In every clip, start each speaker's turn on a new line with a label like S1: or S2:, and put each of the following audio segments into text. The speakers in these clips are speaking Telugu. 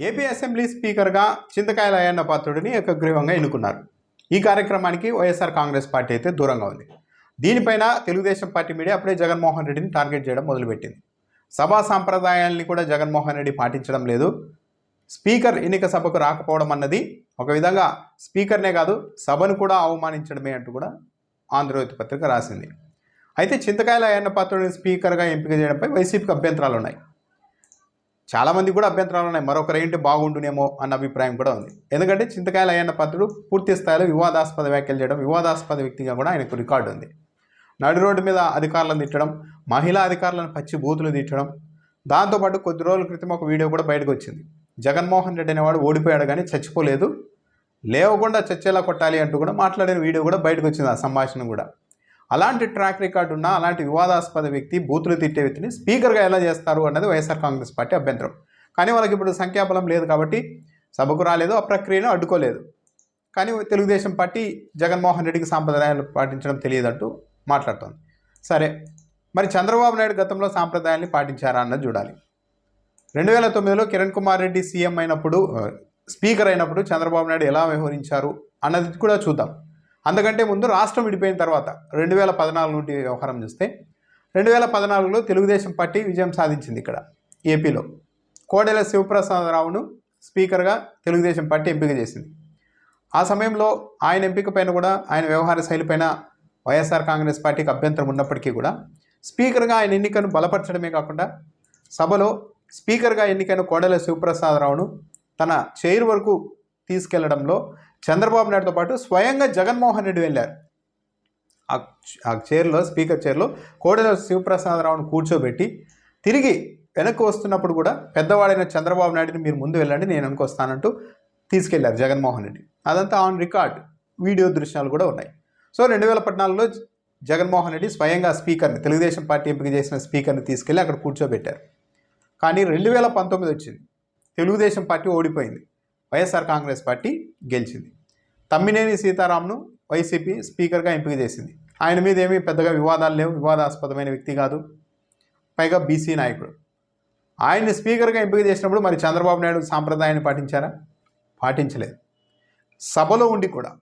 S1: ఏపీ అసెంబ్లీ స్పీకర్గా చింతకాయల అయ్యన్న పాత్రుడిని ఏకగ్రీవంగా ఎన్నుకున్నారు. ఈ కార్యక్రమానికి వైఎస్ఆర్ కాంగ్రెస్ పార్టీ అయితే దూరంగా ఉంది. దీనిపైన తెలుగుదేశం పార్టీ మీడియా అప్పుడే జగన్మోహన్ రెడ్డిని టార్గెట్ చేయడం మొదలుపెట్టింది. సభా సాంప్రదాయాల్ని కూడా జగన్మోహన్ రెడ్డి పాటించడం లేదు. స్పీకర్ ఎన్నిక సభకు రాకపోవడం అన్నది ఒక విధంగా స్పీకర్నే కాదు సభను కూడా అవమానించడమే అంటూ కూడా ఆంధ్రజ్యోతి పత్రిక రాసింది. అయితే చింతకాయల అయ్యన్న పాత్రుడిని స్పీకర్గా ఎంపిక చేయడంపై వైసీపీకి అభ్యంతరాలు ఉన్నాయి చాలామంది కూడా అభ్యంతరాలు ఉన్నాయి. మరొకరు ఏంటి? బాగుండునేమో అన్న అభిప్రాయం కూడా ఉంది. ఎందుకంటే చింతకాయల అయ్యన్న పాత్రుడు పూర్తి స్థాయిలో వివాదాస్పద వ్యాఖ్యలు చేయడం వివాదాస్పద వ్యక్తిగా కూడా ఆయనకు రికార్డు ఉంది. నడి రోడ్డు మీద అధికారులను తిట్టడం మహిళా అధికారులను పచ్చి బూతులు తిట్టడం దాంతోపాటు కొద్ది రోజుల క్రితం ఒక వీడియో కూడా బయటకు వచ్చింది. జగన్మోహన్ రెడ్డి అనేవాడు ఓడిపోయాడు కానీ చచ్చిపోలేదు. లేవకుండా చచ్చేలా కొట్టాలి అంటూ కూడా మాట్లాడిన వీడియో కూడా బయటకు వచ్చింది ఆ సంభాషణ కూడా. అలాంటి ట్రాక్ రికార్డు ఉన్న అలాంటి వివాదాస్పద వ్యక్తి బూతులు తిట్టే వ్యక్తిని స్పీకర్గా ఎలా చేస్తారు అన్నది వైఎస్ఆర్ కాంగ్రెస్ పార్టీ అభ్యంతరం. కానీ వాళ్ళకి ఇప్పుడు సంఖ్యాబలం లేదు కాబట్టి సభకు రాలేదు ఆ ప్రక్రియను అడ్డుకోలేదు. కానీ తెలుగుదేశం పార్టీ జగన్మోహన్ రెడ్డికి సాంప్రదాయాలు పాటించడం తెలియదంటూ మాట్లాడుతోంది. సరే మరి చంద్రబాబు నాయుడు గతంలో సాంప్రదాయాల్ని పాటించారా అన్నది చూడాలి. రెండు వేల తొమ్మిదిలో కిరణ్ కుమార్ రెడ్డి సీఎం అయినప్పుడు స్పీకర్ అయినప్పుడు చంద్రబాబు నాయుడు ఎలా వ్యవహరించారు అన్నది కూడా చూద్దాం. అందుకంటే ముందు రాష్ట్రం విడిపోయిన తర్వాత రెండు వేల పద్నాలుగు నుండి వ్యవహారం చూస్తే రెండు వేల పద్నాలుగులో తెలుగుదేశం పార్టీ విజయం సాధించింది ఇక్కడ ఏపీలో. కోడెల శివప్రసాదరావును స్పీకర్గా తెలుగుదేశం పార్టీ ఎంపిక చేసింది. ఆ సమయంలో ఆయన ఎంపిక పైన కూడా ఆయన వ్యవహార శైలి పైన వైఎస్ఆర్ కాంగ్రెస్ పార్టీకి అభ్యంతరం ఉన్నప్పటికీ కూడా స్పీకర్గా ఆయన ఎన్నికను బలపరచడమే కాకుండా సభలో స్పీకర్గా ఎన్నికైన కోడెల శివప్రసాదరావును తన చైర్ వరకు తీసుకెళ్ళడంలో చంద్రబాబు నాయుడుతో పాటు స్వయంగా జగన్మోహన్ రెడ్డి వెళ్ళారు. ఆ ఆ చైర్లో స్పీకర్ చైర్లో కోడెల శివప్రసాదరావును కూర్చోబెట్టి తిరిగి వెనక్కి వస్తున్నప్పుడు కూడా పెద్దవాడైన చంద్రబాబు నాయుడుని మీరు ముందు వెళ్ళండి నేను అనుకొస్తానంటూ వస్తానంటూ తీసుకెళ్ళారు జగన్మోహన్ రెడ్డి. అదంతా ఆన్ రికార్డ్. వీడియో దృశ్యాలు కూడా ఉన్నాయి. సో రెండు వేల పద్నాలుగులో జగన్మోహన్ రెడ్డి స్వయంగా స్పీకర్ని తెలుగుదేశం పార్టీ ఎంపిక చేసిన స్పీకర్ని తీసుకెళ్ళి అక్కడ కూర్చోబెట్టారు. కానీ రెండు వేల పంతొమ్మిది వచ్చింది. తెలుగుదేశం పార్టీ ఓడిపోయింది. వైఎస్ఆర్ కాంగ్రెస్ పార్టీ గెలిచింది. తమ్మినేని సీతారాంను వైసీపీ స్పీకర్గా ఎంపిక చేసింది. ఆయన మీద ఏమీ పెద్దగా వివాదాలు లేవు వివాదాస్పదమైన వ్యక్తి కాదు పైగా బీసీ నాయకుడు. ఆయన్ని స్పీకర్గా ఎంపిక చేసినప్పుడు మరి చంద్రబాబు నాయుడు సాంప్రదాయాన్ని పాటించారా? పాటించలేదు. సభలో ఉండి కూడా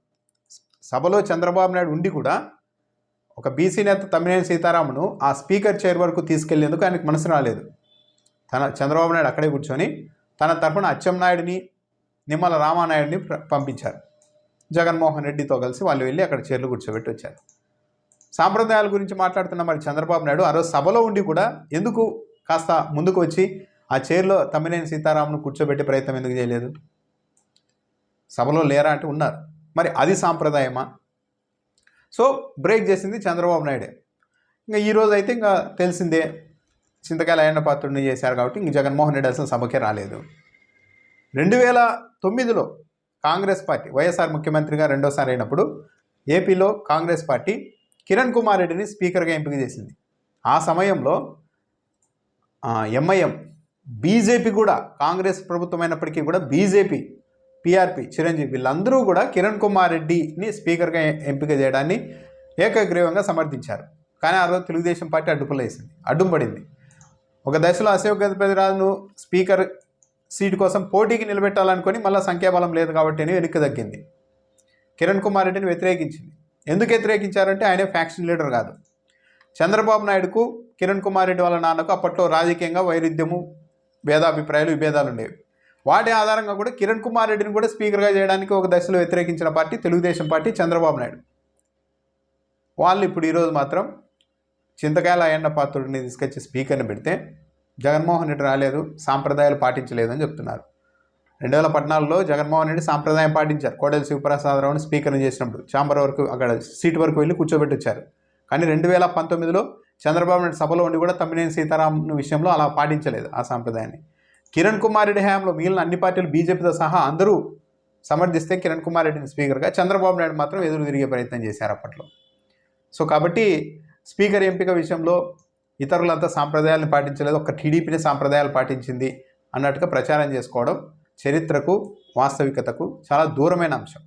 S1: సభలో చంద్రబాబు నాయుడు ఉండి కూడా ఒక బీసీ నేత తమ్మినేని సీతారామును ఆ స్పీకర్ చైర్ వరకు తీసుకెళ్ళేందుకు ఆయనకు మనసు రాలేదు. తన చంద్రబాబు నాయుడు అక్కడే కూర్చొని తన తరఫున అచ్చెన్నాయుడిని నిమ్మల రామానాయుడిని పంపించారు. జగన్మోహన్ రెడ్డితో కలిసి వాళ్ళు వెళ్ళి అక్కడ చైర్లు కూర్చోబెట్టి వచ్చారు. సాంప్రదాయాల గురించి మాట్లాడుతున్న మరి చంద్రబాబు నాయుడు ఆ రోజు సభలో ఉండి కూడా ఎందుకు కాస్త ముందుకు వచ్చి ఆ చైర్లో తమ్మినేని సీతారామును కూర్చోబెట్టే ప్రయత్నం ఎందుకు చేయలేదు? సభలో లేరా అంటే ఉన్నారు. మరి అది సాంప్రదాయమా? సో బ్రేక్ చేసింది చంద్రబాబు నాయుడే. ఇంకా ఈరోజు అయితే ఇంకా తెలిసిందే. చింతకాయల అయ్యన్న పాత్రుడిని చేశారు కాబట్టి ఇంక జగన్మోహన్ రెడ్డి అసలు సభకే రాలేదు. రెండు వేల తొమ్మిదిలో కాంగ్రెస్ పార్టీ వైఎస్ఆర్ ముఖ్యమంత్రిగా రెండోసారి అయినప్పుడు ఏపీలో కాంగ్రెస్ పార్టీ కిరణ్ కుమార్ రెడ్డిని స్పీకర్గా ఎంపిక చేసింది. ఆ సమయంలో ఎంఐఎం బీజేపీ కూడా కాంగ్రెస్ ప్రభుత్వం అయినప్పటికీ కూడా బీజేపీ పీఆర్పీ చిరంజీవి వీళ్ళందరూ కూడా కిరణ్ కుమార్ రెడ్డిని స్పీకర్గా ఎంపిక చేయడాన్ని ఏకగ్రీవంగా సమర్థించారు. కానీ ఆ రోజు తెలుగుదేశం పార్టీ అడ్డుపులేసింది అడ్డుపడింది. ఒక దశలో అశోక్ గజపతిరాజును స్పీకర్ సీటు కోసం పోటీకి నిలబెట్టాలనుకొని మళ్ళీ సంఖ్యాబలం లేదు కాబట్టి అని వెనక్కి తగ్గింది. కిరణ్ కుమార్ రెడ్డిని వ్యతిరేకించింది. ఎందుకు వ్యతిరేకించారంటే ఆయనే ఫ్యాక్షన్ లీడర్ కాదు. చంద్రబాబు నాయుడుకు కిరణ్ కుమార్ రెడ్డి వాళ్ళ నాన్నకు అప్పట్లో రాజకీయంగా వైరుధ్యము భేదాభిప్రాయాలు విభేదాలు ఉండేవి. వాటి ఆధారంగా కూడా కిరణ్ కుమార్ రెడ్డిని కూడా స్పీకర్గా చేయడానికి ఒక దశలో వ్యతిరేకించిన పార్టీ తెలుగుదేశం పార్టీ చంద్రబాబు నాయుడు. వాళ్ళు ఇప్పుడు ఈరోజు మాత్రం చింతకాయల అయ్యన్న పాత్రుడిని తీసుకొచ్చి స్పీకర్ని పెడితే జగన్మోహన్ రెడ్డి రాలేదు సాంప్రదాయాలు పాటించలేదు అని చెప్తున్నారు. రెండు వేల పద్నాలుగులో జగన్మోహన్ రెడ్డి సాంప్రదాయం పాటించారు. కోడెల శివప్రసాదరావుని స్పీకర్ని చేసినప్పుడు ఛాంబర్ వరకు అక్కడ సీట్ వరకు వెళ్ళి కూర్చోబెట్టొచ్చారు. కానీ రెండు వేల పంతొమ్మిదిలో చంద్రబాబు నాయుడు సభలో ఉండి కూడా తమ్మినేని సీతారాం విషయంలో అలా పాటించలేదు ఆ సాంప్రదాయాన్ని. కిరణ్ కుమార్ రెడ్డి హయాంలో మిగిలిన అన్ని పార్టీలు బీజేపీతో సహా అందరూ సమర్థిస్తే కిరణ్ కుమార్ రెడ్డిని స్పీకర్గా చంద్రబాబు నాయుడు మాత్రం ఎదురు తిరిగే ప్రయత్నం చేశారు అప్పట్లో. సో కాబట్టి స్పీకర్ ఎంపిక విషయంలో ఇతరులంతా సాంప్రదాయాలను పాటించలేదు ఒక టీడీపీనే సాంప్రదాయాలు పాటించింది అన్నట్టుగా ప్రచారం చేసుకోవడం చరిత్రకు వాస్తవికతకు చాలా దూరమైన అంశం.